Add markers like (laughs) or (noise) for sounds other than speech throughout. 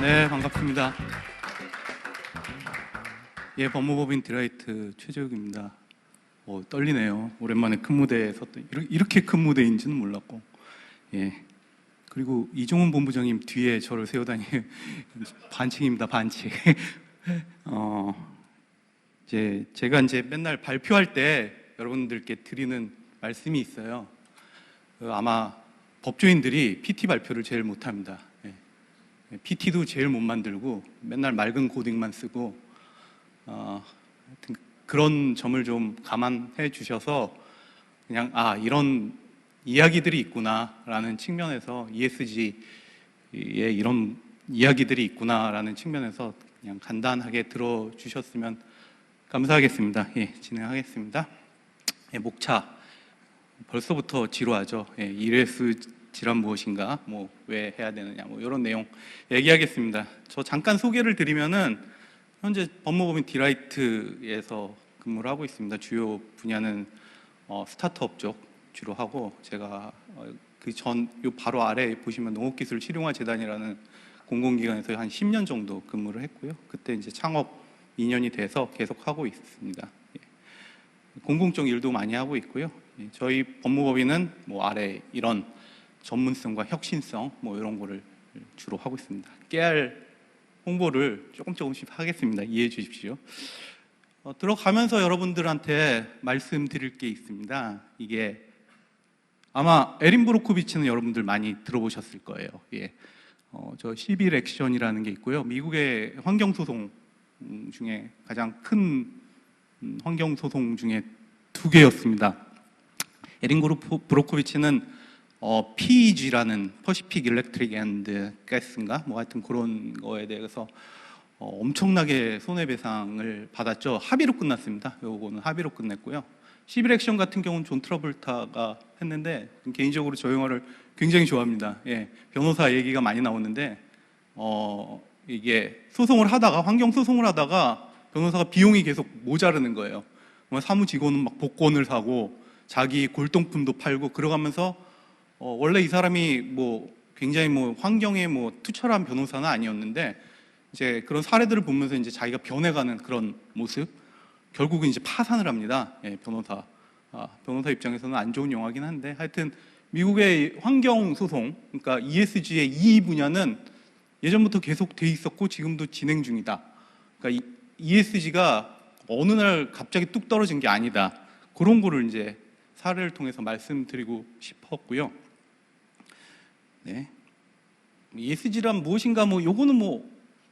네, 반갑습니다. 예, 법무법인 디라이트 최재욱입니다. 어, 떨리네요. 오랜만에 큰 무대에 섰더니 이렇- 이렇게 큰 무대인지는 몰랐고, 예. 그리고 이종훈 본부장님 뒤에 저를 세우다니 (laughs) 반칙입니다, 반칙. (laughs) 어, 이제 제가 이제 맨날 발표할 때 여러분들께 드리는 말씀이 있어요. 그 아마 법조인들이 PT 발표를 제일 못합니다. 예. PT도 제일 못 만들고 맨날 맑은 고딩만 쓰고 어, 그런 점을 좀 감안해 주셔서 그냥 아 이런 이야기들이 있구나라는 측면에서 ESG에 이런 이야기들이 있구나라는 측면에서 그냥 간단하게 들어 주셨으면 감사하겠습니다. 예, 진행하겠습니다. 예, 목차 벌써부터 지루하죠. 예, 이레스 질환 무엇인가, 뭐 왜 해야 되느냐, 뭐 이런 내용 얘기하겠습니다. 저 잠깐 소개를 드리면은 현재 법무법인 디라이트에서 근무를 하고 있습니다. 주요 분야는 어, 스타트업 쪽 주로 하고 제가 어, 그전 요 바로 아래 보시면 농업기술 실용화 재단이라는 공공기관에서 한 10년 정도 근무를 했고요. 그때 이제 창업 2년이 돼서 계속 하고 있습니다. 예. 공공적 일도 많이 하고 있고요. 예, 저희 법무법인은 뭐 아래 이런 전문성과 혁신성 뭐 이런 거를 주로 하고 있습니다. 깨알 홍보를 조금 조금씩 하겠습니다. 이해해 주십시오. 어, 들어가면서 여러분들한테 말씀드릴 게 있습니다. 이게 아마 에린 브로코비치는 여러분들 많이 들어보셨을 거예요. 예. 어, 저 시빌 액션이라는 게 있고요. 미국의 환경 소송 음, 중에 가장 큰 음, 환경 소송 중에 두 개였습니다. 에린 브로코비치는 어, PEG라는 퍼시픽 일렉트릭 앤드 가스인가 뭐 하여튼 그런 거에 대해서 어, 엄청나게 손해배상을 받았죠. 합의로 끝났습니다. 요거는 합의로 끝냈고요. 시빌 액션 같은 경우는 존 트러블타가 했는데 개인적으로 저 영화를 굉장히 좋아합니다. 예, 변호사 얘기가 많이 나오는데 어, 이게 소송을 하다가 환경 소송을 하다가 변호사가 비용이 계속 모자르는 거예요. 뭐 사무 직원은 막 복권을 사고 자기 골동품도 팔고 그러가면서 어, 원래 이 사람이 뭐 굉장히 뭐 환경에 뭐 투철한 변호사는 아니었는데 이제 그런 사례들을 보면서 이제 자기가 변해가는 그런 모습 결국은 이제 파산을 합니다. 예, 변호사 아, 변호사 입장에서는 안 좋은 영화긴 한데 하여튼 미국의 환경 소송 그러니까 ESG의 이 분야는 예전부터 계속 돼 있었고 지금도 진행 중이다. 그러니까 ESG가 어느 날 갑자기 뚝 떨어진 게 아니다. 그런 거를 이제 사례를 통해서 말씀드리고 싶었고요. 네. ESG란 무엇인가 뭐 요거는 뭐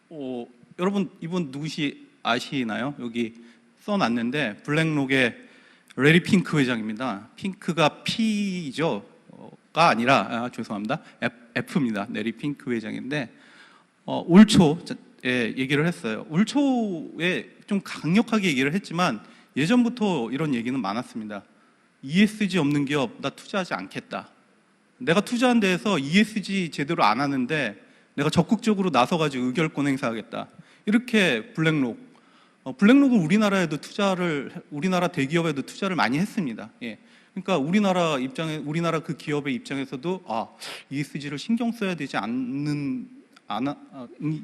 어, 여러분 이분 누구시 아시나요? 여기 써놨는데 블랙록의 레리 핑크 회장입니다. 핑크가 P죠. 어, 가 아니라 아, 죄송합니다. F, 입니다 레리 핑크 회장인데 어, 올 초에 얘기를 했어요. 올 초에 좀 강력하게 얘기를 했지만 예전부터 이런 얘기는 많았습니다. ESG 없는 기업 나 투자하지 않겠다. 내가 투자한 데에서 ESG 제대로 안 하는데 내가 적극적으로 나서가지고 의결권 행사하겠다. 이렇게 블랙록 어, 블랙록은 우리나라에도 투자를 우리나라 대기업에도 투자를 많이 했습니다. 예. 그러니까 우리나라 입장에 우리나라 그 기업의 입장에서도 아 ESG를 신경 써야 되지 않는 안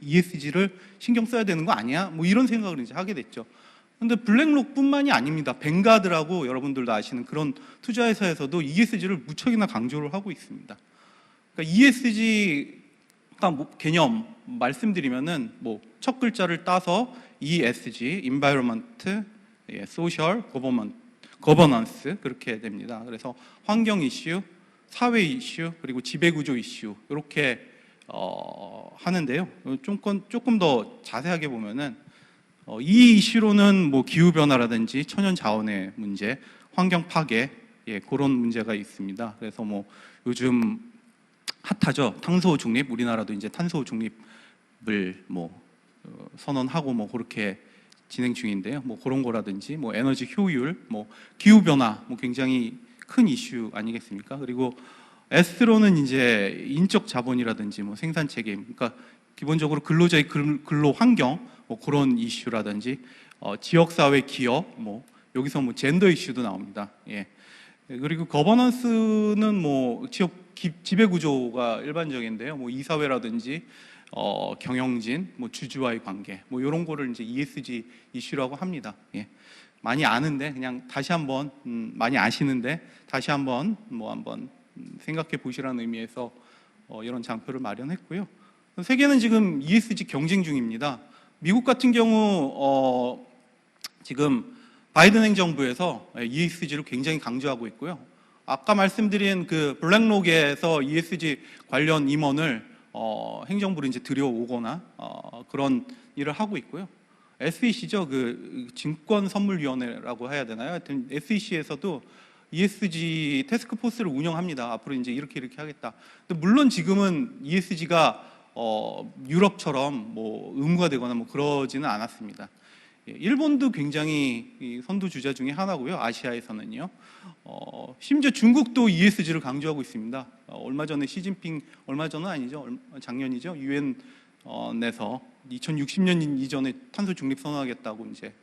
ESG를 신경 써야 되는 거 아니야? 뭐 이런 생각을 이제 하게 됐죠. 근데 블랙록뿐만이 아닙니다. 뱅가드라고 여러분들도 아시는 그런 투자회사에서도 ESG를 무척이나 강조를 하고 있습니다. 그러니까 ESG가 뭐 개념 말씀드리면은 뭐 첫 글자를 따서 ESG, Environment, 예, Social, Government, Governance 그렇게 됩니다. 그래서 환경 이슈, 사회 이슈 그리고 지배구조 이슈 이렇게 어, 하는데요. 조금 조금 더 자세하게 보면은 어, 이 이슈로는 뭐 기후 변화라든지 천연 자원의 문제, 환경 파괴 예, 그런 문제가 있습니다. 그래서 뭐 요즘 핫하죠. 탄소 중립 우리나라도 이제 탄소 중립을 뭐 어, 선언하고 뭐 그렇게 진행 중인데요. 뭐 그런 거라든지 뭐 에너지 효율, 뭐 기후 변화 뭐 굉장히 큰 이슈 아니겠습니까? 그리고 S로는 이제 인적 자본이라든지 뭐 생산 책임, 그러니까 기본적으로 근로자의 근- 근로 환경 뭐 그런 이슈라든지 어, 지역 사회 기업 뭐 여기서 뭐 젠더 이슈도 나옵니다. 예. 그리고 거버넌스는 뭐 지역 기- 지배 구조가 일반적인데요. 뭐 이사회라든지 어, 경영진, 뭐 주주와의 관계, 뭐 이런 거를 이제 ESG 이슈라고 합니다. 예. 많이 아는데 그냥 다시 한번 음, 많이 아시는데 다시 한번 뭐 한번 음, 생각해 보시라는 의미에서 어, 이런 장표를 마련했고요. 세계는 지금 ESG 경쟁 중입니다. 미국 같은 경우 어, 지금 바이든 행정부에서 ESG를 굉장히 강조하고 있고요. 아까 말씀드린 그 블랙록에서 ESG 관련 임원을 어, 행정부로 이제 들여오거나 어, 그런 일을 하고 있고요. SEC죠, 그 증권선물위원회라고 해야 되나요? 하여튼 SEC에서도 ESG 테스크포스를 운영합니다. 앞으로 이제 이렇게 이렇게 하겠다. 물론 지금은 ESG가 어, 유럽처럼 뭐 의무화되거나 뭐 그러지는 않았습니다. 예, 일본도 굉장히 이 선두 주자 중에 하나고요. 아시아에서는요. 어, 심지어 중국도 ESG를 강조하고 있습니다. 어, 얼마 전에 시진핑 얼마 전은 아니죠. 작년이죠. 유엔 어, 내서 2060년 이전에 탄소 중립 선언하겠다고 이제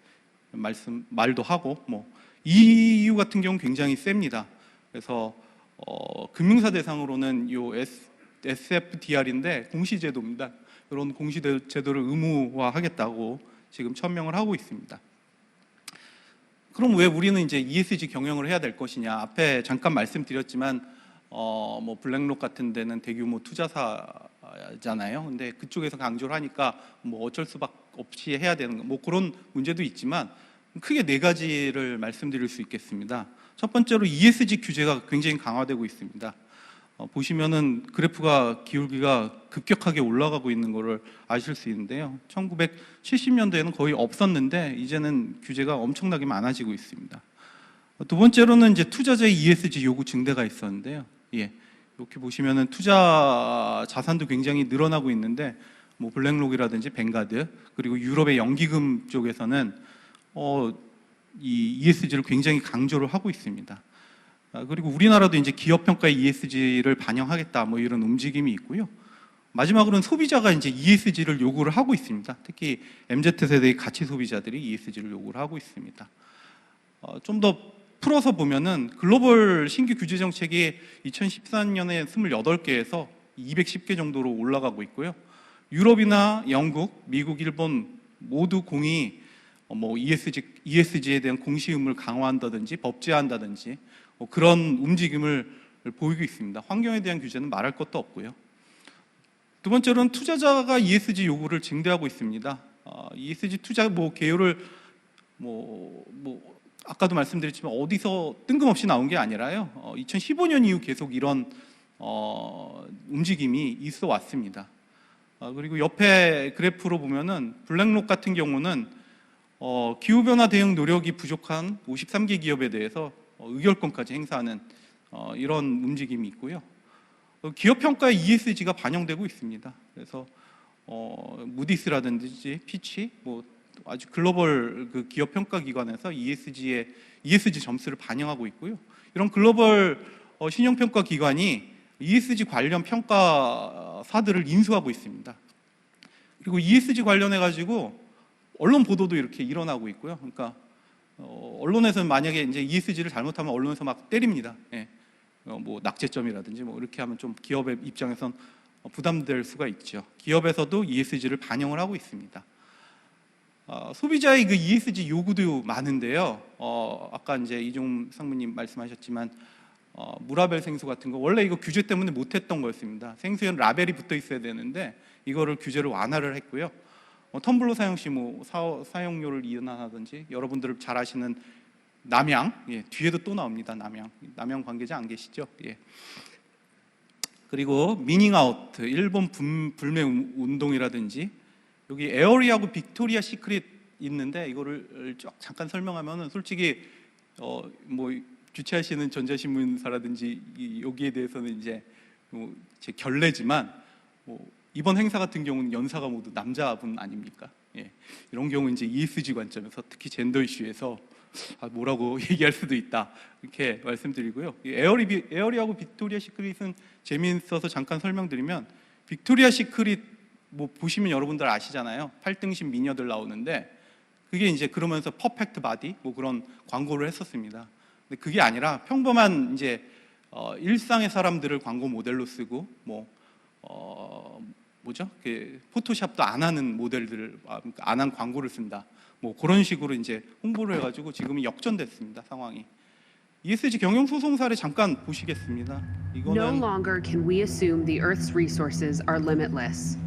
말씀 말도 하고 뭐 EU 같은 경우 는 굉장히 셉니다. 그래서 어, 금융사 대상으로는 요 S, SFDR인데 공시제도입니다. 이런 공시제도를 의무화하겠다고 지금 천명을 하고 있습니다. 그럼 왜 우리는 이제 ESG 경영을 해야 될 것이냐? 앞에 잠깐 말씀드렸지만 어, 뭐 블랙록 같은 데는 대규모 투자사잖아요. 근데 그쪽에서 강조를 하니까 뭐 어쩔 수밖 없이 해야 되는 거, 뭐 그런 문제도 있지만 크게 네 가지를 말씀드릴 수 있겠습니다. 첫 번째로 ESG 규제가 굉장히 강화되고 있습니다. 어, 보시면은 그래프가 기울기가 급격하게 올라가고 있는 것을 아실 수 있는데요. 1970년대에는 거의 없었는데 이제는 규제가 엄청나게 많아지고 있습니다. 어, 두 번째로는 이제 투자자의 ESG 요구 증대가 있었는데요. 예. 이렇게 보시면은 투자 자산도 굉장히 늘어나고 있는데 뭐 블랙록이라든지 뱅가드 그리고 유럽의 연기금 쪽에서는 어, 이 ESG를 굉장히 강조를 하고 있습니다. 아, 그리고 우리나라도 이제 기업 평가에 ESG를 반영하겠다 뭐 이런 움직임이 있고요. 마지막으로는 소비자가 이제 ESG를 요구를 하고 있습니다. 특히 MZ 세대의 가치 소비자들이 ESG를 요구를 하고 있습니다. 어, 좀 더 풀어서 보면은 글로벌 신규 규제 정책이 2014년에 28개에서 210개 정도로 올라가고 있고요. 유럽이나 영국, 미국, 일본 모두 공이 어, 뭐 ESG, ESG에 대한 공시 의무를 강화한다든지 법제화한다든지 뭐 그런 움직임을 보이고 있습니다. 환경에 대한 규제는 말할 것도 없고요. 두 번째로는 투자자가 ESG 요구를 증대하고 있습니다. 어, ESG 투자 뭐 개요를 뭐, 뭐 아까도 말씀드렸지만 어디서 뜬금없이 나온 게 아니라요. 어, 2015년 이후 계속 이런 어, 움직임이 있어 왔습니다. 어, 그리고 옆에 그래프로 보면은 블랙록 같은 경우는 어, 기후변화 대응 노력이 부족한 53개 기업에 대해서 어, 의결권까지 행사하는 어, 이런 움직임이 있고요. 어, 기업 평가에 ESG가 반영되고 있습니다. 그래서 어, 무디스라든지 피치, 뭐 아주 글로벌 그 기업 평가 기관에서 ESG의 ESG 점수를 반영하고 있고요. 이런 글로벌 어, 신용 평가 기관이 ESG 관련 평가사들을 인수하고 있습니다. 그리고 ESG 관련해 가지고 언론 보도도 이렇게 일어나고 있고요. 그러니까 어, 언론에서는 만약에 이제 ESG를 잘못하면 언론에서 막 때립니다. 예. 어, 뭐 낙제점이라든지 뭐 이렇게 하면 좀 기업의 입장에선 어, 부담될 수가 있죠. 기업에서도 ESG를 반영을 하고 있습니다. 어, 소비자의 그 ESG 요구도 많은데요. 어, 아까 이제 이종 상무님 말씀하셨지만 어, 무라벨 생수 같은 거 원래 이거 규제 때문에 못했던 거였습니다. 생수에는 라벨이 붙어 있어야 되는데 이거를 규제를 완화를 했고요. 어, 텀블러 사용 시 뭐 사용료를 이완하든지 여러분들 잘 아시는 남양 예, 뒤에도 또 나옵니다. 남양 남양 관계자 안 계시죠? 예. 그리고 미닝아웃 일본 분- 불매 운- 운동이라든지 여기 에어리하고 빅토리아 시크릿 있는데 이거를 쫙 잠깐 설명하면은 솔직히 어 뭐 주최하시는 전자신문사라든지 이- 여기에 대해서는 이제 뭐 제 결례지만 뭐 이번 행사 같은 경우는 연사가 모두 남자분 아닙니까? 예. 이런 경우 이제 ESG 관점에서 특히 젠더 이슈에서 아, 뭐라고 (laughs) 얘기할 수도 있다 이렇게 말씀드리고요. 이 에어리 비- 에어리하고 빅토리아 시크릿은 재미있어서 잠깐 설명드리면 빅토리아 시크릿 뭐 보시면 여러분들 아시잖아요. 8등신 미녀들 나오는데 그게 이제 그러면서 퍼펙트 바디 뭐 그런 광고를 했었습니다. 근데 그게 아니라 평범한 이제 어, 일상의 사람들을 광고 모델로 쓰고 뭐 어, 뭐죠? 그 포토샵도 안 하는 모델들을 안 한 광고를 쓴다. 뭐 그런 식으로 이제 홍보를 해가지고 지금은 역전됐습니다 상황이. ESG 경영 소송 사례 잠깐 보시겠습니다. No 이거는 longer can we assume the Earth's resources are limitless.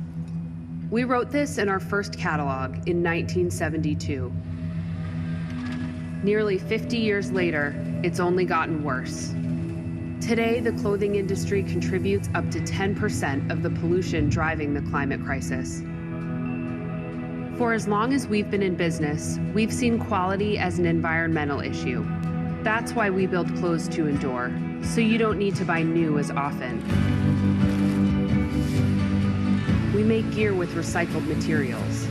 We wrote this in our first catalog in 1972. Nearly 50 years later, it's only gotten worse. Today, the clothing industry contributes up to 10% of the pollution driving the climate crisis. For as long as we've been in business, we've seen quality as an environmental issue. That's why we build clothes to endure, so you don't need to buy new as often. We make gear with recycled materials.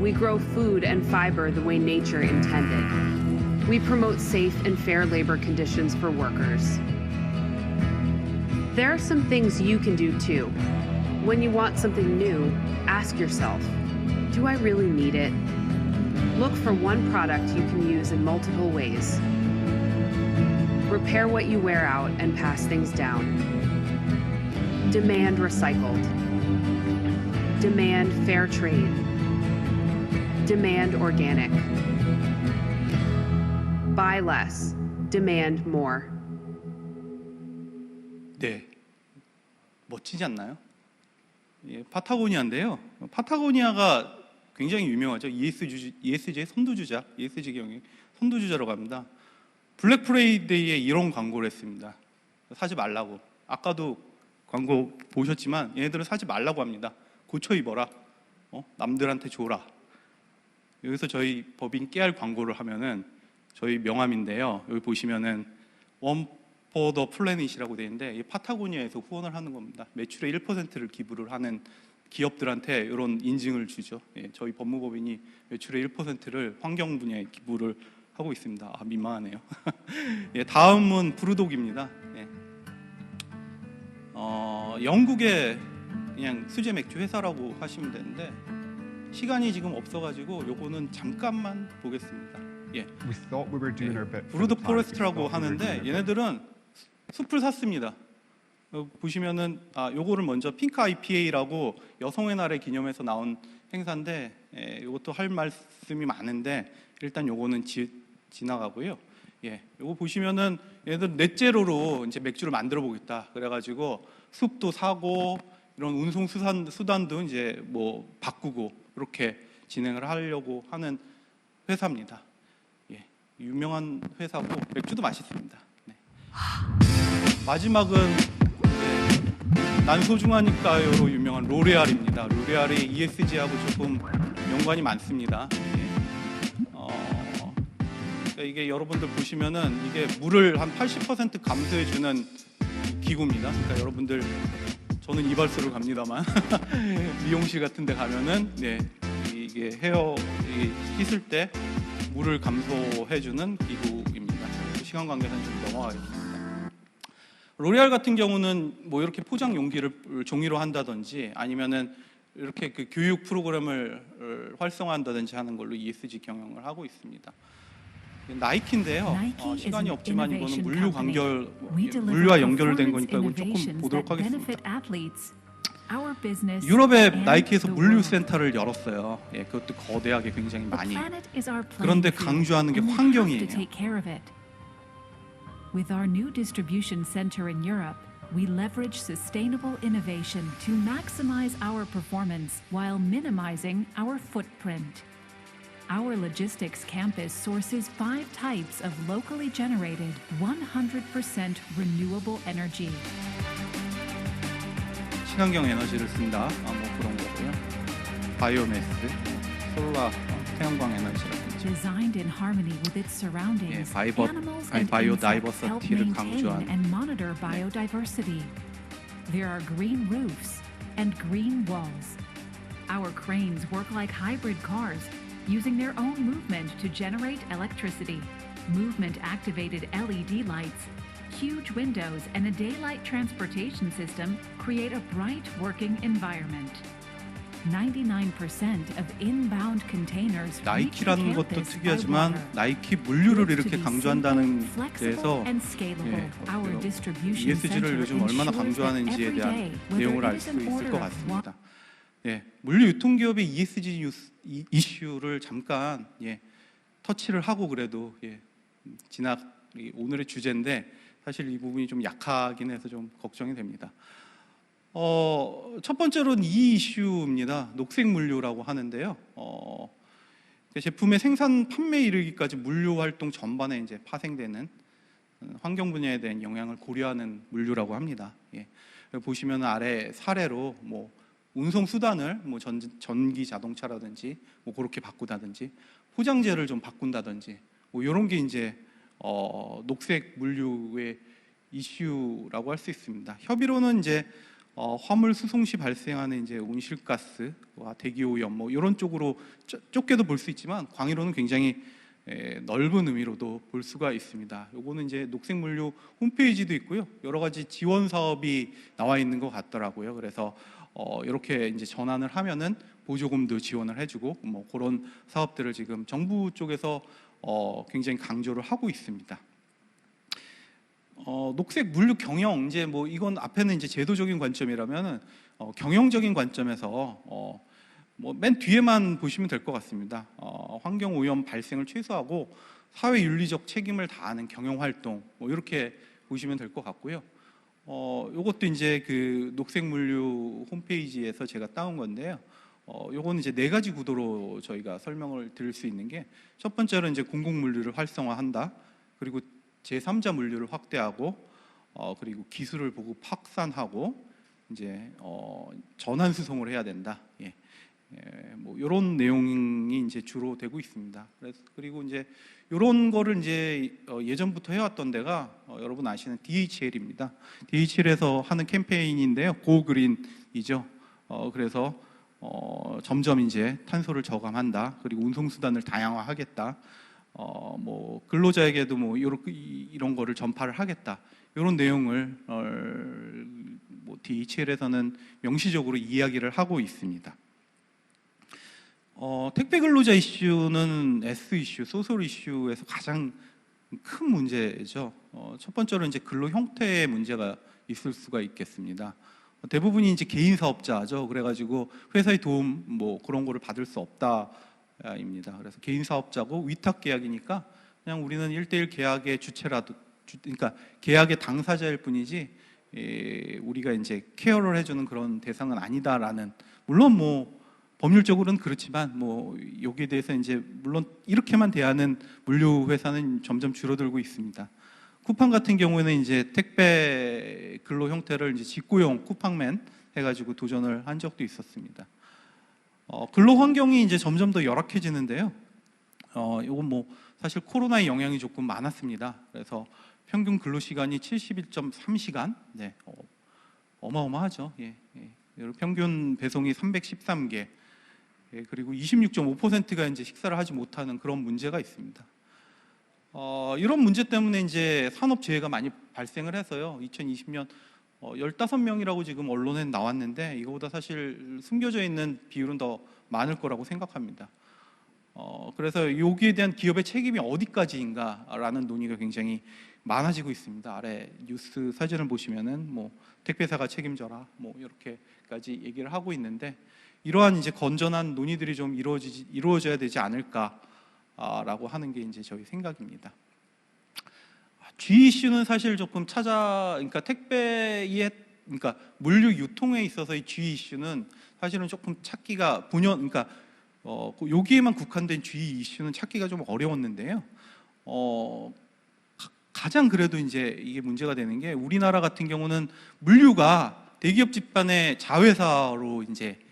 We grow food and fiber the way nature intended. We promote safe and fair labor conditions for workers. There are some things you can do too. When you want something new, ask yourself Do I really need it? Look for one product you can use in multiple ways. Repair what you wear out and pass things down. Demand recycled. Demand fair trade. Demand organic. Buy less. Demand more. 네 멋지지 않나요? 예, 파타고니아인데요. 파타고니아가 굉장히 유명하죠. ESG, ESG의 선두주자, ESG 경영 선두주자라고 합니다. 블랙 프라이데이에 이런 광고를 했습니다. 사지 말라고. 아까도 광고 보셨지만 얘네들은 사지 말라고 합니다. 고쳐 입어라. 어? 남들한테 줘라. 여기서 저희 법인 깨알 광고를 하면은 저희 명함인데요. 여기 보시면은 원포더 플래닛이라고 되어 있는데 이 파타고니아에서 후원을 하는 겁니다. 매출의 1%를 기부를 하는 기업들한테 이런 인증을 주죠. 예, 저희 법무법인이 매출의 1%를 환경 분야에 기부를 하고 있습니다. 아 민망하네요. (laughs) 예, 다음은 브루독입니다. 예. 어, 영국의 그냥 수제 맥주 회사라고 하시면 되는데 시간이 지금 없어가지고 요거는 잠깐만 보겠습니다. 예, We thought we were doing our bit. for 브루드 the planet. We 포레스트라고 thought we were 하는데 doing our bit. 얘네들은 숲을 샀습니다. 어, 보시면은 아 요거를 먼저 핑크 IPA라고 여성의 날을 기념해서 나온 행사인데 예, 이것도 할 말씀이 많은데 일단 요거는 지, 지나가고요. 예, 요거 보시면은 얘들 넷제로로 이제 맥주를 만들어 보겠다. 그래가지고 숲도 사고 이런 운송 수단 수단도 이제 뭐 바꾸고 이렇게 진행을 하려고 하는 회사입니다. 예, 유명한 회사고 맥주도 맛있습니다. 네. 마지막은 네, 난 소중하니까요로 유명한 로레알입니다. 로레알이 ESG하고 조금 연관이 많습니다. 예. 어, 그러니까 이게 여러분들 보시면은 이게 물을 한 80% 감소해주는 기구입니다. 그러니까 여러분들 저는 이발소를 갑니다만 (laughs) 미용실 같은 데 가면은 네 이게 헤어 이 씻을 때 물을 감소해주는 기구입니다. 시간 관계는 좀 넘어가겠습니다. 로레알 같은 경우는 뭐 이렇게 포장 용기를 종이로 한다든지 아니면은 이렇게 그 교육 프로그램을 어, 활성화한다든지 하는 걸로 ESG 경영을 하고 있습니다. 나이키인데요. 어, 시간이 없지만 이거는 물류. 관결 물류와 연결된 거니까 이건 조금 보도록 하겠습니다. 유럽에 and 나이키에서 the 물류 world. 센터를 열었어요. 예, 그것도 거대하게 굉장히 The 많이. planet is our 그런데 playing field, 강조하는 게 and we have 환경이에요. to take care of it. With our new distribution center in Europe, we leverage sustainable innovation to maximize our performance while minimizing our footprint. Our logistics campus sources five types of locally generated 100% renewable energy. 친환경 에너지를 쓴다. 아, 뭐 그런 거고요. 바이오매스, 솔라, 어, 태양광 에너지라든지. Designed in harmony with its surroundings, 예, 바이버- animals 아니, and insects help 바이오다이버시티를 maintain 강조한- and monitor biodiversity. There are green roofs and green walls. Our cranes work like hybrid cars, using their own movement to generate electricity. Movement-activated LED lights, huge windows, and a daylight transportation system create a bright working environment. 99% of inbound containers 나이키라는 것도 특이하지만. 나이키 물류를 이렇게 강조한다는 데에서 예, 어, ESG를 요즘 얼마나 강조하는지에 대한 내용을 알 수 있을 것 같습니다. 예, 물류 유통기업의 ESG 뉴스, 이, 이슈를 잠깐 예, 터치를 하고 그래도 예, 지나 이 오늘의 주제인데 사실 이 부분이 좀 약하긴 해서 좀 걱정이 됩니다. 어, 첫 번째로는 이 이슈입니다. 녹색 물류라고 하는데요. 어, 제품의 생산 판매에 이르기까지 물류 활동 전반에 이제 파생되는 어, 환경 분야에 대한 영향을 고려하는 물류라고 합니다. 예. 보시면 아래 사례로 뭐 운송 수단을 뭐 전, 전기 자동차라든지 뭐 그렇게 바꾸다든지 포장재를 좀 바꾼다든지 뭐 이런 게 이제 어, 녹색 물류의 이슈라고 할 수 있습니다. 협의로는 이제 어, 화물 수송 시 발생하는 이제 온실가스와 대기 오염 뭐 이런 쪽으로 좁- 좁게도 볼 수 있지만 광의로는 굉장히 에, 넓은 의미로도 볼 수가 있습니다. 요거는 이제 녹색 물류 홈페이지도 있고요. 여러 가지 지원 사업이 나와 있는 것 같더라고요. 그래서 어, 이렇게 이제 전환을 하면은 보조금도 지원을 해주고 뭐 그런 사업들을 지금 정부 쪽에서 어, 굉장히 강조를 하고 있습니다. 어, 녹색 물류 경영 이제 뭐 이건 앞에는 이제 제도적인 관점이라면은 어, 경영적인 관점에서 어, 뭐맨 뒤에만 보시면 될 것 같습니다. 어, 환경 오염 발생을 최소화하고 사회 윤리적 책임을 다하는 경영 활동 뭐 이렇게 보시면 될 것 같고요. 어, 요것도 이제 그 녹색 물류 홈페이지에서 제가 따온 건데요. 어, 요거는 이제 네 가지 구도로 저희가 설명을 드릴 수 있는 게 첫 번째로 이제 공공 물류를 활성화한다. 그리고 제3자 물류를 확대하고 어, 그리고 기술을 보고 확산하고 이제 어, 전환 수송을 해야 된다. 예. 예, 뭐 이런 내용이 이제 주로 되고 있습니다. 그래서 그리고 이제 이런 거를 이제 어, 예전부터 해왔던 데가 어, 여러분 아시는 DHL입니다. DHL에서 하는 캠페인인데요, 고그린이죠. 어, 그래서 어, 점점 이제 탄소를 저감한다. 그리고 운송 수단을 다양화하겠다. 어, 뭐 근로자에게도 뭐 이런 이런 거를 전파를 하겠다. 이런 내용을 어, 뭐 DHL에서는 명시적으로 이야기를 하고 있습니다. 어, 택배 근로자 이슈는 S 이슈, 소셜 이슈에서 가장 큰 문제죠. 어, 첫 번째로 이제 근로 형태의 문제가 있을 수가 있겠습니다. 어, 대부분이 이제 개인 사업자죠. 그래가지고 회사의 도움 뭐 그런 거를 받을 수 없다입니다. 그래서 개인 사업자고 위탁 계약이니까 그냥 우리는 1대1 계약의 주체라도, 주, 그러니까 계약의 당사자일 뿐이지 예, 우리가 이제 케어를 해주는 그런 대상은 아니다라는 물론 뭐 법률적으로는 그렇지만 뭐 여기에 대해서 이제 물론 이렇게만 대하는 물류 회사는 점점 줄어들고 있습니다. 쿠팡 같은 경우에는 이제 택배 근로 형태를 이제 직구용 쿠팡맨 해가지고 도전을 한 적도 있었습니다. 어, 근로 환경이 이제 점점 더 열악해지는데요. 어, 이건 뭐 사실 코로나의 영향이 조금 많았습니다. 그래서 평균 근로 시간이 71.3시간, 네, 어, 어마어마하죠. 예, 예. 평균 배송이 313개, 예, 그리고 26.5%가 이제 식사를 하지 못하는 그런 문제가 있습니다. 어, 이런 문제 때문에 이제 산업 재해가 많이 발생을 해서요. 2020년 어, 15명이라고 지금 언론에 나왔는데 이거보다 사실 숨겨져 있는 비율은 더 많을 거라고 생각합니다. 어, 그래서 여기에 대한 기업의 책임이 어디까지인가라는 논의가 굉장히 많아지고 있습니다. 아래 뉴스 사진을 보시면은 뭐 택배사가 책임져라 뭐 이렇게까지 얘기를 하고 있는데 이러한 이제 건전한 논의들이 좀 이루어지지 이루어져야 되지 않을까 라고 하는 게 이제 저희 생각입니다. G 이슈는 사실 조금 찾아 그러니까 택배의 그러니까 물류 유통에 있어서 의 G 이슈는 사실은 조금 찾기가 본연 그러니까 어 여기에만 국한된 G 이슈는 찾기가 좀 어려웠는데요. 어 가- 가장 그래도 이제 이게 문제가 되는 게 우리나라 같은 경우는 물류가 대기업 집단의 자회사로 이제 예,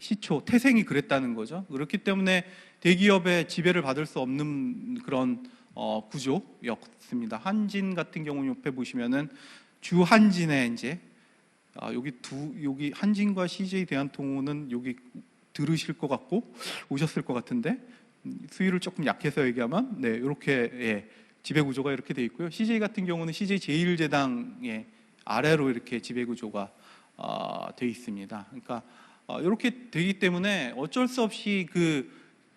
시초 태생이 그랬다는 거죠. 그렇기 때문에 대기업의 지배를 받을 수 없는 그런 어, 구조였습니다. 한진 같은 경우는 옆에 보시면은 주 한진에 이제 아, 여기 두 여기 한진과 CJ 대한통운은 여기 들으실 것 같고 오셨을 것 같은데 음, 수위를 조금 약해서 얘기하면 네 이렇게 예, 지배 구조가 이렇게 돼 있고요. CJ 같은 경우는 CJ 제일제당의 아래로 이렇게 지배 구조가 아, 돼 있습니다. 그러니까 어, 이렇게 되기 때문에 어쩔 수 없이 그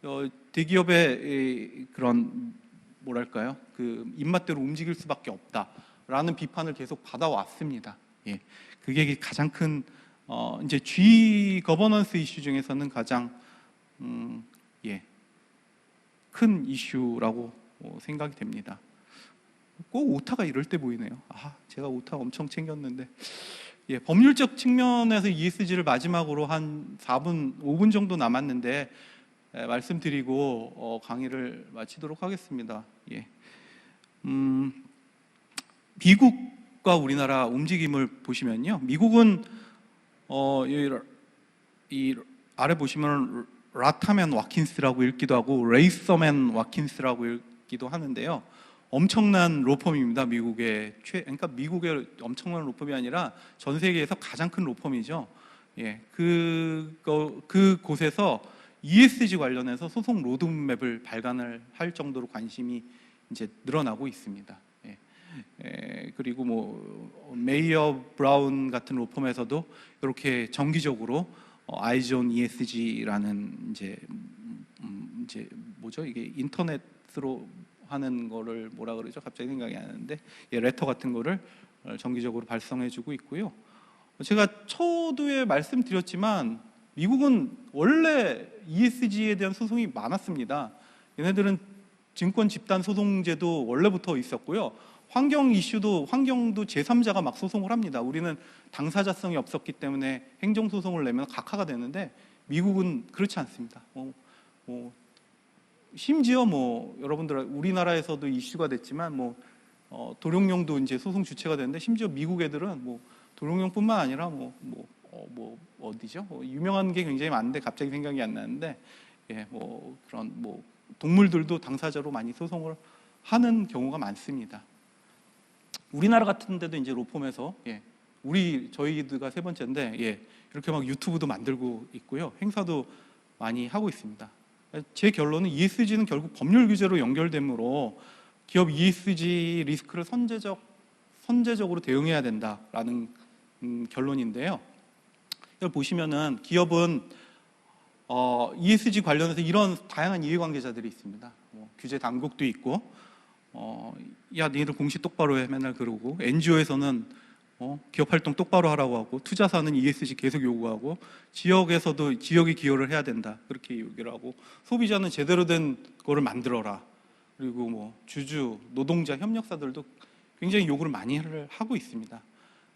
어, 대기업의 이, 그런 뭐랄까요 그 입맛대로 움직일 수밖에 없다라는 비판을 계속 받아왔습니다. 예, 그게 가장 큰 어, 이제 G 거버넌스 이슈 중에서는 가장 음, 예, 큰 이슈라고 어, 생각이 됩니다. 꼭 오타가 이럴 때 보이네요. 아, 제가 오타 엄청 챙겼는데. 예, 법률적 측면에서 ESG를 마지막으로 한 4분, 5분 정도 남았는데 예, 말씀드리고 어, 강의를 마치도록 하겠습니다. 예. 음, 미국과 우리나라 움직임을 보시면요. 미국은 어, 이, 이 아래 보시면 라타맨 와킨스라고 읽기도 하고 레이서맨 와킨스라고 읽기도 하는데요. 엄청난 로펌입니다. 미국의 최 그러니까 미국의 엄청난 로펌이 아니라 전 세계에서 가장 큰 로펌이죠. 예. 그, 그 곳에서 ESG 관련해서 소송 로드맵을 발간을 할 정도로 관심이 이제 늘어나고 있습니다. 예. 에, 그리고 뭐 메이어 브라운 같은 로펌에서도 이렇게 정기적으로 어, 아이존 ESG라는 이제 음, 이제 뭐죠 이게 인터넷으로 하는 거를 뭐라 그러죠 갑자기 생각이 안 나는데 예, 레터 같은 거를 어, 정기적으로 발송해주고 있고요. 제가 초두에 말씀드렸지만 미국은 원래 ESG에 대한 소송이 많았습니다. 얘네들은 증권 집단 소송제도 원래부터 있었고요. 환경 이슈도 환경도 제3자가 막 소송을 합니다. 우리는 당사자성이 없었기 때문에 행정 소송을 내면 각하가 되는데 미국은 그렇지 않습니다. 뭐, 뭐 심지어 뭐 여러분들 우리나라에서도 이슈가 됐지만 뭐 어, 도룡령도 이제 소송 주체가 되는데 심지어 미국 애들은 뭐 도룡령뿐만 아니라 뭐뭐 어, 뭐 어디죠? 뭐 유명한 게 굉장히 많은데 갑자기 생각이 안 나는데 예, 뭐 그런 뭐 동물들도 당사자로 많이 소송을 하는 경우가 많습니다. 우리나라 같은 데도 이제 로펌에서 예, 우리 저희가 세 번째인데 예, 이렇게 막 유튜브도 만들고 있고요. 행사도 많이 하고 있습니다. 제 결론은 ESG는 결국 법률 규제로 연결되므로 기업 ESG 리스크를 선제적 선제적으로 대응해야 된다라는 음, 결론인데요. 여기 보시면은 기업은 어, ESG 관련해서 이런 다양한 이해관계자들이 있습니다. 뭐, 규제 당국도 있고, 어, 야 니들 공시 똑바로 해 맨날 그러고 NGO에서는 어, 기업 활동 똑바로 하라고 하고 투자사는 ESG 계속 요구하고 지역에서도 지역이 기여를 해야 된다 그렇게 얘기를 하고 소비자는 제대로 된 거를 만들어라 그리고 뭐 주주 노동자 협력사들도 굉장히 요구를 많이 하고 있습니다.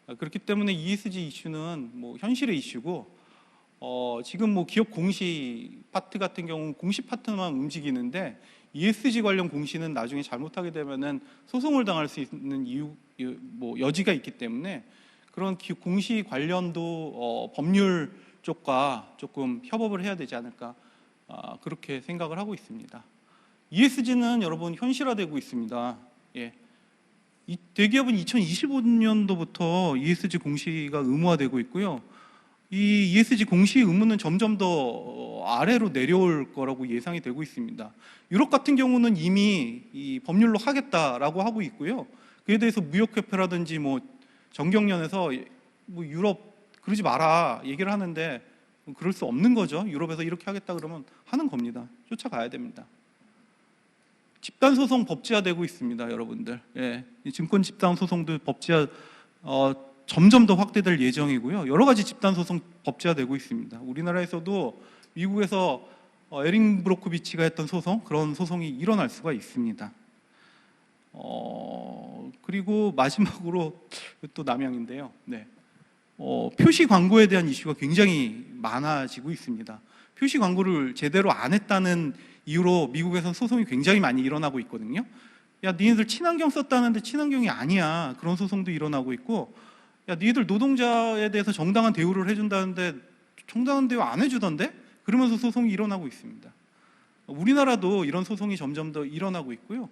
아, 그렇기 때문에 ESG 이슈는 뭐 현실의 이슈고 어, 지금 뭐 기업 공시 파트 같은 경우 공시 파트만 움직이는데 ESG 관련 공시는 나중에 잘못하게 되면은 소송을 당할 수 있는 이유 뭐 여지가 있기 때문에 그런 기- 공시 관련도 어, 법률 쪽과 조금 협업을 해야 되지 않을까 아, 그렇게 생각을 하고 있습니다. ESG는 여러분 현실화되고 있습니다. 예. 이 대기업은 2025년도부터 ESG 공시가 의무화되고 있고요. 이 ESG 공시 의무는 점점 더 어, 아래로 내려올 거라고 예상이 되고 있습니다. 유럽 같은 경우는 이미 이 법률로 하겠다라고 하고 있고요. 그에 대해서 무역협회라든지 뭐 정경련에서 뭐 유럽 그러지 마라 얘기를 하는데 그럴 수 없는 거죠. 유럽에서 이렇게 하겠다 그러면 하는 겁니다. 쫓아가야 됩니다. 집단 소송 법제화되고 있습니다, 여러분들. 예, 이 증권 집단 소송도 법제화 어, 점점 더 확대될 예정이고요. 여러 가지 집단 소송 법제화되고 있습니다. 우리나라에서도 미국에서 어, 에링 브로코비치가 했던 소송 그런 소송이 일어날 수가 있습니다. 어, 그리고 마지막으로 (laughs) 또 남양인데요. 네. 어, 표시 광고에 대한 이슈가 굉장히 많아지고 있습니다. 표시 광고를 제대로 안 했다는 이유로 미국에서 소송이 굉장히 많이 일어나고 있거든요. 야, 니네들 친환경 썼다는데 친환경이 아니야. 그런 소송도 일어나고 있고, 야, 니네들 노동자에 대해서 정당한 대우를 해준다는데 정당한 대우 안 해주던데? 그러면서 소송이 일어나고 있습니다. 우리나라도 이런 소송이 점점 더 일어나고 있고요.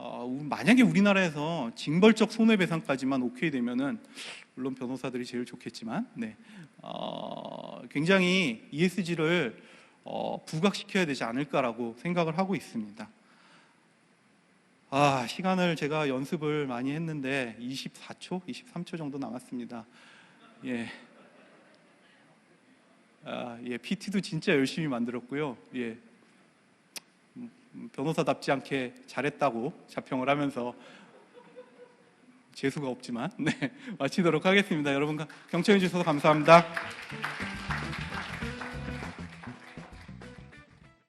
어, 만약에 우리나라에서 징벌적 손해배상까지만 오케이 되면은 물론 변호사들이 제일 좋겠지만, 네, 어, 굉장히 ESG를 어, 부각시켜야 되지 않을까라고 생각을 하고 있습니다. 아, 시간을 제가 연습을 많이 했는데 24초, 23초 정도 남았습니다. 예. 아, 예, PT도 진짜 열심히 만들었고요. 예, 음, 변호사답지 않게 잘했다고 자평을 하면서 재수가 없지만 (laughs) 네 마치도록 하겠습니다. 여러분 경청해 주셔서 감사합니다.